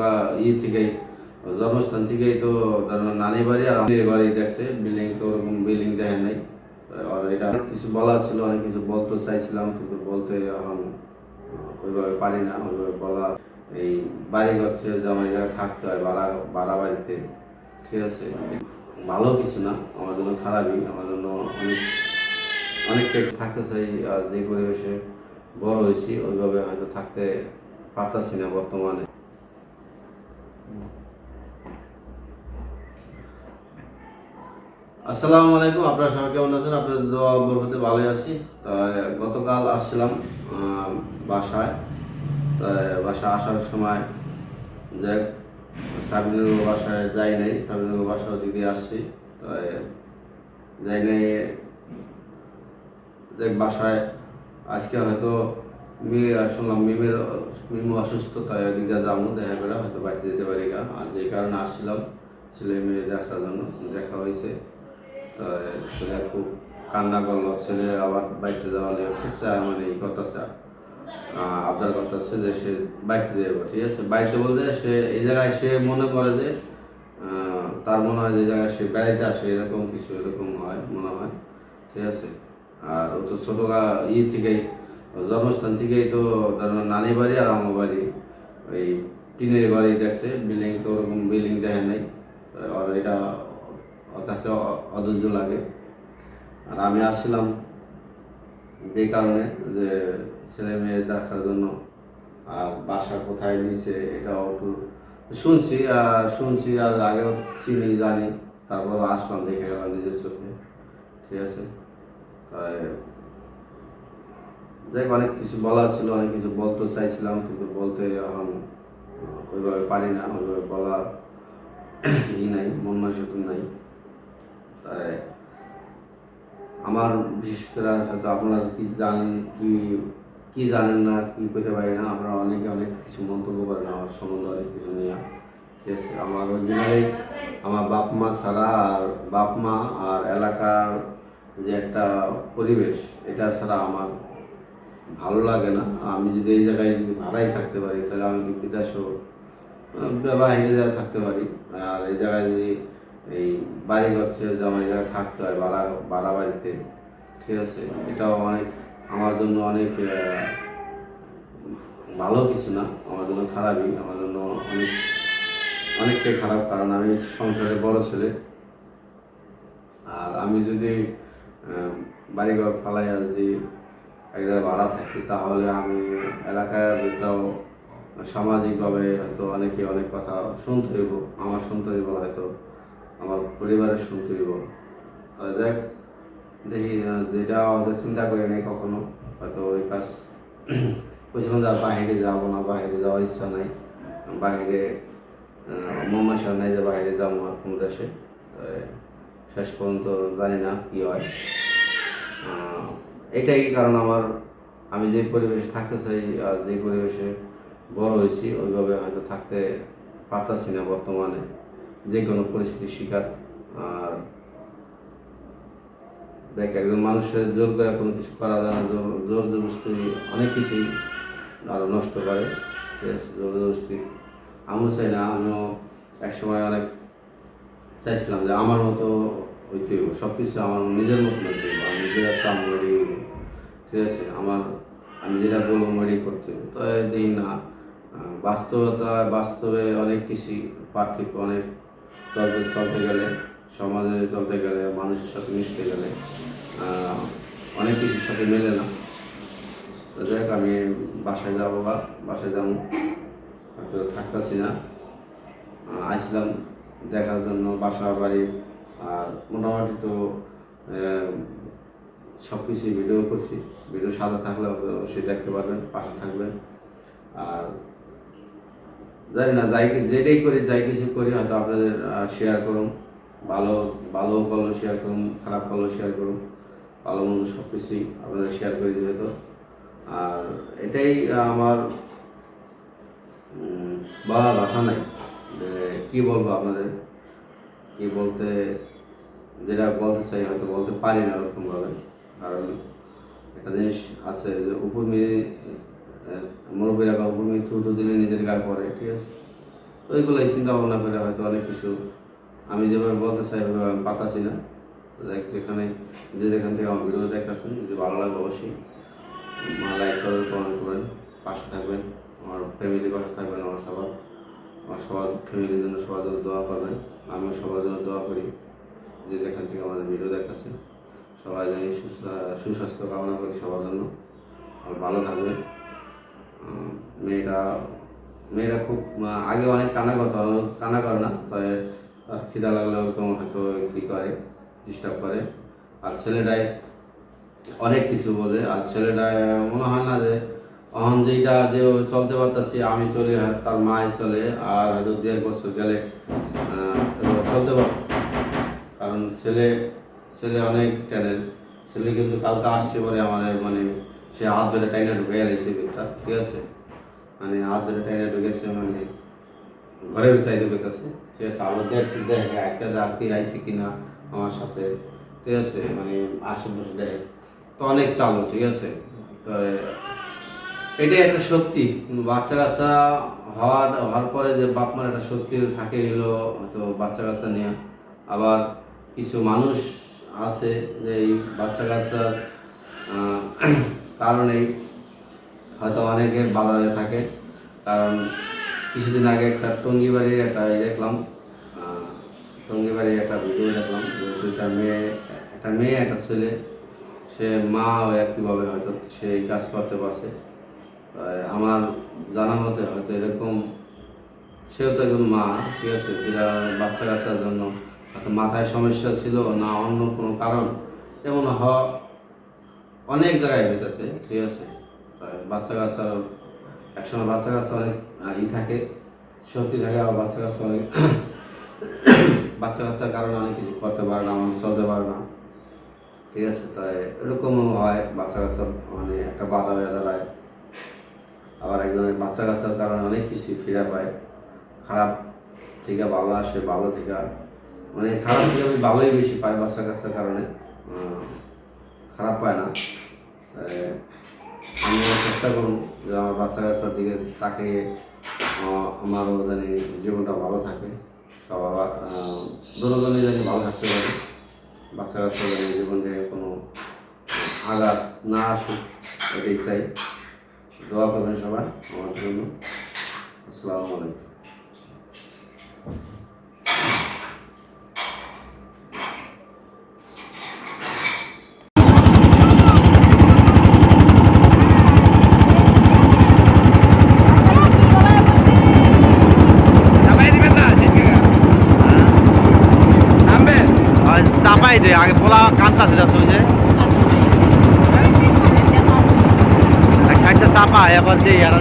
ছোটকা ইয়ে থেকেই, জন্মস্থান থেকেই তো ধরেন নানি বাড়ি আর আমি বাড়ি দেখছে বিল্ডিং তো ওরকম বিল্ডিং দেখে নাই। আর এটা অনেক কিছু বলার ছিল, অনেক কিছু বলতে চাইছিলাম, কিন্তু বলতে এখন ওইভাবে পারি না, ওইভাবে বলা এই বাড়ি করছে জায়গায় থাকতে হয়, ভাড়া ভাড়া বাড়িতে, ঠিক আছে। ভালো কিছু না, আমার জন্য খারাপই, আমার জন্য অনেক অনেকটাই থাকতে চাই, আর যে পরিবেশে বড় হয়েছি, ওইভাবে হয়তো থাকতে পারতাছি না বর্তমানে। আসসালামু আলাইকুম, আপনারা সবাই কেমন আছেন? আপনাদের দোয়া বরকতে ভালোই আছি। তা গতকাল আসছিলাম বাসায়। তা বাসায় আসার সময় যাই সাবিনের বাসায় যাই নাই। সাবিনের বাসার দিকে আসছি। তা যাই নাই দেখ বাসায়। আজকে হয়তো মেয়ে শুনলাম মিমের মিমু অসুস্থ, তাই ওদিকে যাব, দেখা করে হয়তো বাড়িতে যেতে পারি না আর যে কারণে আসছিলাম, ছেলে মেয়ে দেখার জন্য, দেখা হয়েছে। ছেলে খুব কান্না করল, ছেলে আবার বাড়িতে যাওয়া নিয়ে খুব মানে এই করতেছে আবদার করতেছে যে সে বাড়িতে যাব ঠিক আছে? বাড়িতে বলতে সে এই জায়গায় সে মনে করে যে তার মনে হয় যে জায়গায় সে বেড়াইতে আসে, এরকম কিছু এরকম হয়, মনে হয়, ঠিক আছে? আর ও তো ছোটো ইয়ে থেকেই জন্মস্থান থেকেই তো ধরেন নানি বাড়ি আর আমার বাড়ি, ওই টিনের বাড়ি দেখছে, বিল্ডিং তো ওরকম বিল্ডিং দেখে নাই, আর এটা কাছে অধৈর্য লাগে। আর আমি আসছিলাম এই কারণে যে ছেলে মেয়ে দেখার জন্য, আর বাসা কোথায় নিচে এটাও একটু শুনছি, আর শুনছি আর আগেও চিনি, জানি তারপর আসলাম দেখে গেলাম নিজের চোখে, ঠিক আছে? তাই দেখ অনেক কিছু বলার ছিল, অনেক কিছু বলতে চাইছিলাম, কিন্তু বলতে এখন ওইভাবে পারি না, ওইভাবে বলার ই নাই, মন মানসিকতা নাই। তাই আমার বিশেষ করে হয়তো আপনারা কি জানেন, কি কি জানেন না, কি করতে পারি না, আপনারা অনেকে অনেক কিছু মন্তব্য করেন, আমার সম্বন্ধে অনেক কিছু নিয়ে। ঠিক আছে, আমার অরিজিনালি আমার বাপ মা ছাড়া আর বাপ মা আর এলাকার যে একটা পরিবেশ, এটা ছাড়া আমার ভালো লাগে না। আমি যদি এই জায়গায় ভাড়াই থাকতে পারি তাহলে আমি বিদেশেও আহ, যা থাকতে পারি। আর এই জায়গায় যদি এই বাড়ি করছে যে আমার জায়গায় থাকতে হয় ভাড়া ভাড়া বাড়িতে ঠিক আছে? এটাও অনেক আমার জন্য অনেক ভালো কিছু না। আমার জন্য খারাপই আমার জন্য অনেক অনেকটাই খারাপ কারণ আমি সংসারের বড় ছেলে। আর আমি যদি বাড়িঘর ফালাইয়া যদি এক জায়গায় ভাড়া থাকি তাহলে আমি এলাকায় যেটাও সামাজিকভাবে হয়তো অনেকে অনেক কথা শুনতে হইব, আমার শুনতে হইব হয়তো, আমার পরিবারের শুনতে হইব। তো দেখ যেটা হয়তো চিন্তা করি নাই কখনো, হয়তো ওই কাজ বলছিলাম বাইরে যাব না, বাইরে যাওয়ার ইচ্ছা নাই। বাইরে মমাশা নাই যে বাইরে যাব আর কোন দেশে। শেষ পর্যন্ত জানি না কি হয়। এটাই কারণ আমার, আমি যে পরিবেশে থাকতে চাই আর যে পরিবেশে বড় হয়েছি, ওইভাবে হয়তো থাকতে পারতাছি না বর্তমানে। যে কোনো পরিস্থিতির শিকার আর দেখ, একজন মানুষের জোর করে কোনো কিছু করা যায় না, জোর জবরদস্তি অনেক কিছুই আরও নষ্ট করে, ঠিক আছে, জোর জবরদস্তি। আমিও চাই না, আমিও একসময় অনেক চাইছিলাম যে আমার মতো হইতে হইব সব কিছু আমার নিজের মতো হইতে হইব, আমি নিজের করি ঠিক আছে, আমার, আমি যেটা বলব ওইটাই করতে তো দেখি না, বাস্তবতা বাস্তবে অনেক কিছু পার্থক্য, অনেক চলতে চলতে গেলে, সমাজে চলতে গেলে, মানুষের সাথে মিশতে গেলে অনেক কিছুর সাথে মেলে না। তো যাই আমি বাসায় যাব বা বাসায় যাব, হয়তো থাকতেছি না। আসলাম দেখার জন্য, বাসা বাড়ি, আর মোটামুটি তো সব কিছুই ভিডিও করছি। ভিডিও সাদা থাকলে অবশ্যই দেখতে পারবেন, পাশে থাকবেন। আর জানি না, যাই যেটাই করি, যাই কিছু করি, হয়তো আপনাদের শেয়ার করুন। ভালো ভালো করলেও শেয়ার করুন, খারাপ করলেও শেয়ার করুন। ভালো মন্দ সব কিছুই আপনাদের শেয়ার করে যেহেতু। আর এটাই আমার বলার ভাষা নাই। যে কী বলব আপনাদের? কি বলতে যেটা বলতে চাই, হয়তো বলতে পারি না ওরকমভাবে কারণ একটা জিনিস আছে যে উপর মেয়ে মুরব্বীরা বা উপর মেয়ে থুতু দিলে নিজের গায়ে পড়ে, ঠিক আছে? তো ওইগুলোই চিন্তা ভাবনা করে হয়তো অনেক কিছু। আমি যেভাবে বলতে চাই, ওইভাবে আমি পাতাছি না। যেখানে, যে যেখান থেকে আমার ভিডিও দেখতেছেন, যদি ভালো লাগে অবশ্যই মা লাইক করবেন কমেন্ট করবেন পাশে থাকবেন, আমার ফ্যামিলি পাশে থাকবেন আমার সবার। আমার সবার ফ্যামিলির জন্য সবার জন্য দোয়া করবেন। আমিও সবার জন্য দোয়া করি, যে যেখান থেকে আমাদের ভিডিও দেখতেছে সবাই জানি সুস্থ, সুস্বাস্থ্য কামনা করি সবার জন্য। আর ভালো থাকবে মেয়েটা মেয়েরা খুব আগে অনেক কানা করতো কানা করে না, তবে খিদা লাগলে ওরকম হয়তো কী করে ডিস্টার্ব করে। আর ছেলেটাই অনেক কিছু বোঝে। আর ছেলেটা মনে হয় না যে, অহন যেটা যে চলতে পারতাছি, আমি চলি তার মাই চলে, আর হয়তো দেড় বছর গেলে চলতে পার কারণ ছেলে ছেলে অনেক ট্যালেন্ট ছেলে কিন্তু কালকে আসছে পরে আমার মানে সে হাত ধরে টাইনা ঢুকে গেছে ভিতরটা ঠিক আছে? মানে হাত ধরে টাইনা ঢুকেছে মানে ঘরের ভিতরে দেবে কাছে ঠিক আছে? আবার দেখ দেখ, একটা আর কি আইসি কিনা আমার সাথে, ঠিক আছে? মানে আশেপাশে দেখ। তো অনেক চালু, ঠিক আছে? তো এটাই একটা কিন্তু বাচ্চা কাচ্চা হওয়ার হওয়ার পরে যে বাপ মার একটা শক্তি থাকে হলো হয়তো বাচ্চা কাচ্চা নিয়ে। আবার কিছু মানুষ আছে যে এই বাচ্চা কাচ্চার কারণেই হয়তো অনেকের বাধা হয়ে থাকে। কারণ কিছুদিন আগে একটা টঙ্গি বাড়ির একটা ই দেখলাম টঙ্গি বাড়ির একটা ভিডিও দেখলাম দুইটা মেয়ে, একটা মেয়ে, একটা ছেলে, সে মা একইভাবে হয়তো সে এই কাজ করতে পারছে। আমার জানা মতে হয়তো এরকম, সেও তো একজন মা, ঠিক আছে বাচ্চা কাচ্চার জন্য মাথায় সমস্যা ছিল, না অন্য কোনো কারণ। যেমন হওয়া অনেক জায়গায় হইতেছে, ঠিক আছে? বাচ্চা কাচ্চার একসময় বাচ্চা কাচ্চা অনেক ই থাকে শক্তি থাকে, আবার বাচ্চা কাচ্চা অনেক, বাচ্চা কাচ্চার কারণে অনেক কিছু করতে পারে না মানুষ চলতে পারে না। ঠিক আছে? তাই এরকমও হয়, বাচ্চা কাচ্চা মানে একটা বাধা হয়ে দাঁড়ায়। আবার একজনের বাচ্চা কাচ্চার কারণে অনেক কিছু ফিরে পায়। খারাপ থেকে ভালো আসে, ভালো থেকে মানে খারাপ থেকে আমি ভালোই বেশি পাই বাচ্চা কাচ্চার কারণে। খারাপ পায় না। আমি চেষ্টা করব যে আমার বাচ্চা কাচ্চার দিকে তাকে আমারও জানি জীবনটা ভালো থাকে। সবার দুজনে জানি ভালো থাকতে পারে। বাচ্চা কাচ্চা জানি জীবনে কোনো আঘাত না আসুক, এটাই চাই। দোয়া করবেন সবাই আমার জন্য। আসসালামু আলাইকুম চাপাই দে আগে কান্তাছে যাচ্ছে ওই যে? সাইডটা চাপা এবার দিয়ে আর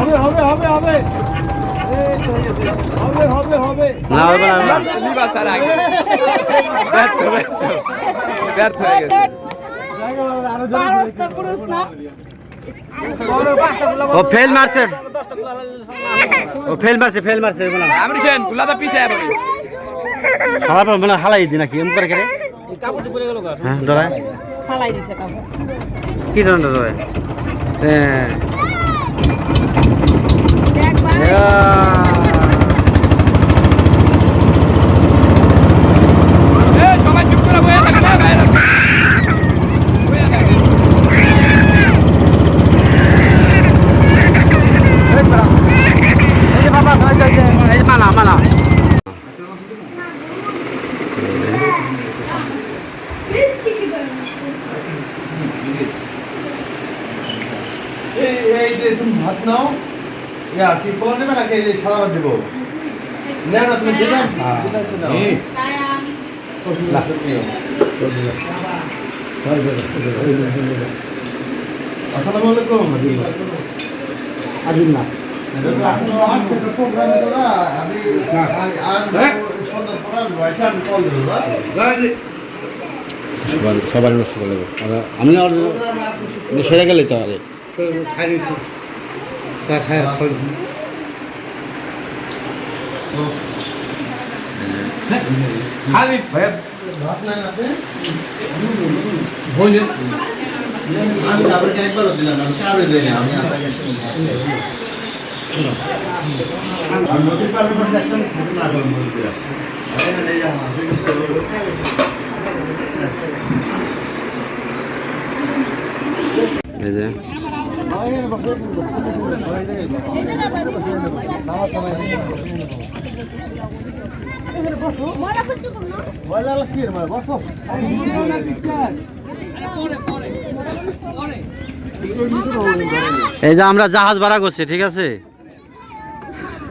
হবে হবে হবে না হবে না হবে। না। লিবা স্যার আগে ব্যর্থ ব্যর্থ। ব্যর্থ হয়ে গেছে। ও ফেল মারছে। ও ফেল মারছে ফেল মারছে আমি সেন গুলাটা পিছায় পড়িস পর মানে হালাই দি নাকি এম করে কেরে? হ্যাঁ ডরায় ফালাই দিছে কাপড়। কি ধরনের ডরায় হ্যাঁ Yeah. তুমি ভাত নাও। ইয়া কি কোন নেবে নাকি সারা দেবো? না না তুমি যেটা যেটা আছে নাও আসসালামু আলাইকুম না আর আর দাদা। সবার সবার নষ্ট করে দেবো। আমি না সেরে গেলে তো আরে। না এখন এই যে। এই যে আমরা জাহাজ ভাড়া করছি, ঠিক আছে?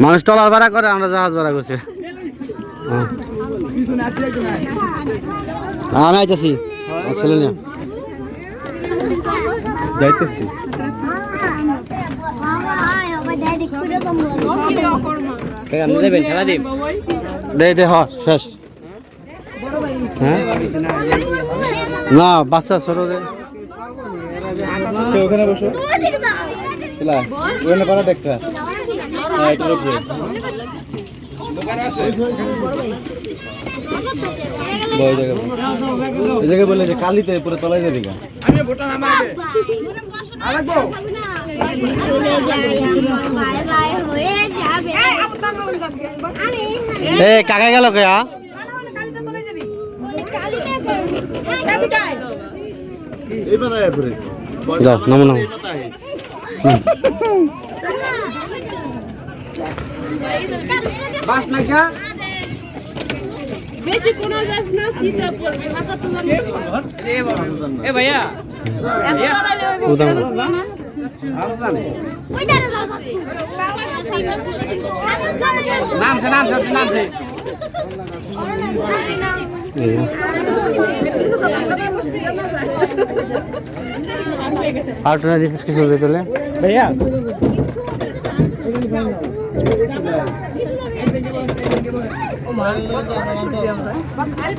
মানুষ টলার ভাড়া করে, আমরা জাহাজ ভাড়া করছি। হ্যাঁ। আমি আইতেছি। যাইতেছি। দে দে হ শেষ। হ্যাঁ? না বাচ্চা ছোট রে। ওখানে বসো ওখানে এই জায়গায় বলে যে কালিতে পুরো তলায় যাবি গা চলে যাই বাই বাই হয়ে যাবে। এ কাকা গেল কে যাও নামো নামো। বেশি কোন যাস না শীতে পড়বে। হাতা তোলা এ ভাইয়া। নামছে নামছে নামছে আর টনা রিসিপ্ট কিছু হলে ভাইয়া আর